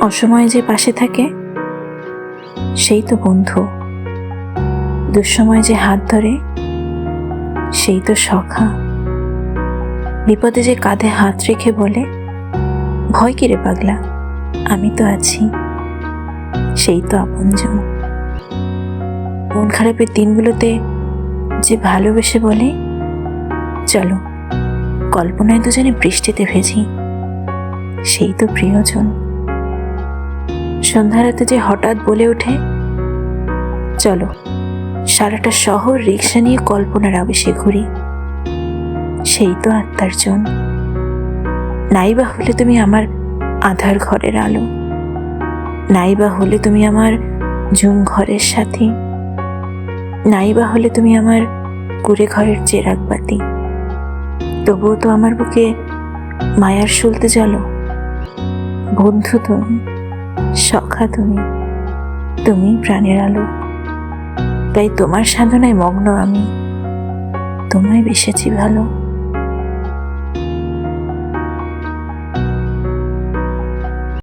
অসময়ে যে পাশে থাকে, সেই তো বন্ধু। দুঃসময় যে হাত ধরে, সেই তো সখা। বিপদে যে কাঁধে হাত রেখে বলে, ভয় কিরে পাগলা, আমি তো আছি। সেই তো আপনজন। মন খারাপের দিনগুলোতে যে ভালোবেসে বলে, চলো, কল্পনায় দুজনে বৃষ্টিতে ভেজি। সেই তো প্রিয়জন। সন্ধ্যা রাতে যে হঠাৎ বলে ওঠে, চলো। সারাটা শহর রিক্সা নিয়ে কল্পনার আবেশে ঘুরি। সেই তো আত্মার জন। নাইবা হলে তুমি আমার আধার ঘরের আলো। নাইবা হলে তুমি আমার জুম ঘরের সাথী। নাইবা হলে তুমি আমার কুড়ে ঘরের চেরাগ বাতি। তবুও তো আমার বুকে মায়ার শুলতে চলো। বন্ধু তুমি সখা তুমি। তুমি প্রাণের আলো। তাই তোমার সাধনায় মগ্ন আমি। তোমায় বেসেছি ভালো।